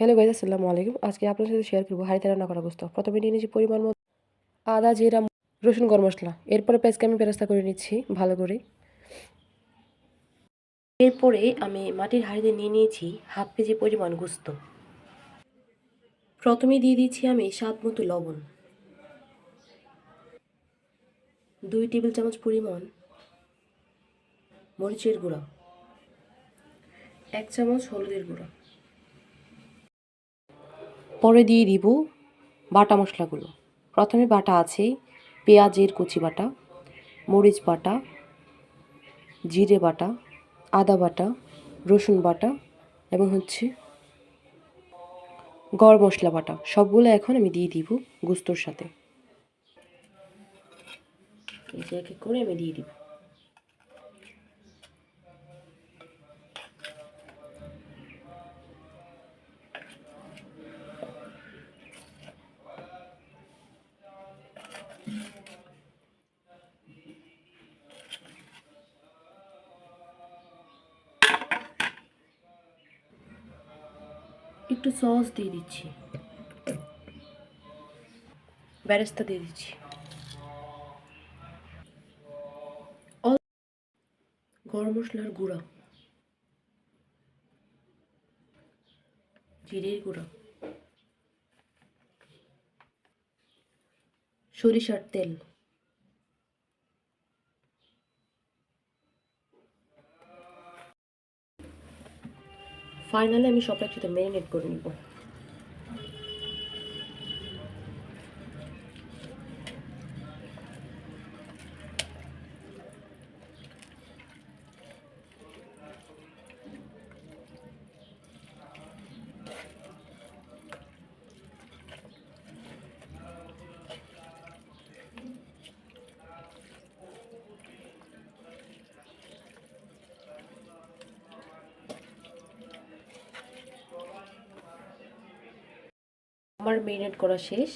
Hello guys আসসালামু আলাইকুম। আজকে আপনার সাথে শেয়ার করব হাঁড়িতে রান্না করা গোস্ত প্রথমে নিয়ে নিয়েছি পরিমাণ মতো আদা, জিরা, রসুন, গরম মশলা। এরপরে পেঁয়াজকে আমি বেরাস্তা করে নিচ্ছি, ভালো করে। এরপরে আমি মাটির হাঁড়িতে নিয়ে নিয়েছি হাফ কেজি পরিমাণ গোস্ত। প্রথমে দিয়ে দিচ্ছি আমি স্বাদ মতো লবণ। দুই টেবিল চামচ পরিমাণ মরিচের গুঁড়া। এক চামচ হলুদের গুঁড়া। পরে দিয়ে দিব বাটা মশলাগুলো। প্রথমে বাটা আছে পেঁয়াজের কুচি বাটা, মরিচ বাটা, জিরে বাটা, আদা বাটা, রসুন বাটা এবং হচ্ছে গড় মশলা বাটা। সবগুলো এখন আমি দিয়ে দিব গুস্তর সাথে। এক এক করে আমি দিয়ে দিব। একটু সস দিয়ে দিচ্ছি। ব্যারেস্তা দিয়ে দিচ্ছি। গরম মশলার গুঁড়া। জিরের গুঁড়া। সরিষার তেল। ফাইনালি আমি সবটা একসাথে ম্যারিনেট করে নিব। আমার মেরিনেট করা শেষ।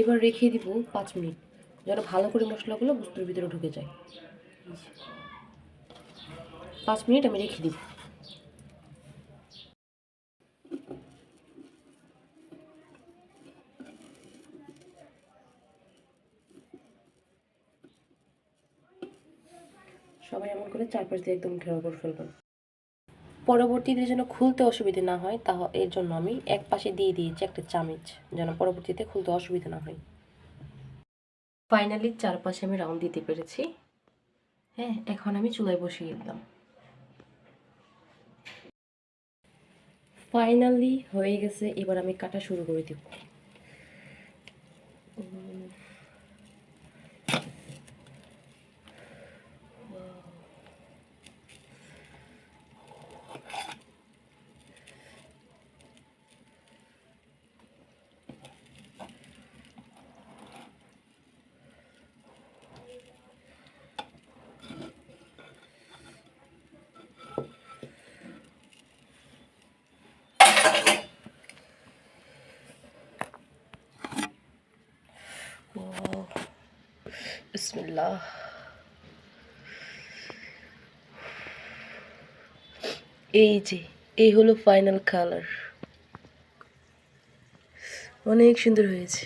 এবার রেখে দিব পাঁচ মিনিট। যেন ভালো করে মশলাগুলো বুস্তুর ভিতরে ঢুকে যায়। পাঁচ মিনিট আমি রেখে দিব। সবাই এমন করে চারপাশ দিয়ে একদম ঘেরাও করে ফেলবেন। পরবর্তীতে যেন খুলতে অসুবিধে না হয় তা এর জন্য আমি এক পাশে দিয়ে দিয়েছি একটা চামচ, যেন পরবর্তীতে খুলতে অসুবিধা না হয়। ফাইনালি চারপাশে আমি রাউন্ড দিতে পেরেছি। হ্যাঁ এখন আমি চুলায় বসিয়ে দিলাম। ফাইনালি হয়ে গেছে, এবার আমি কাটা শুরু করে দিব। বিসমিল্লাহ। এই যে এই হলো ফাইনাল কালার অনেক সুন্দর হয়েছে।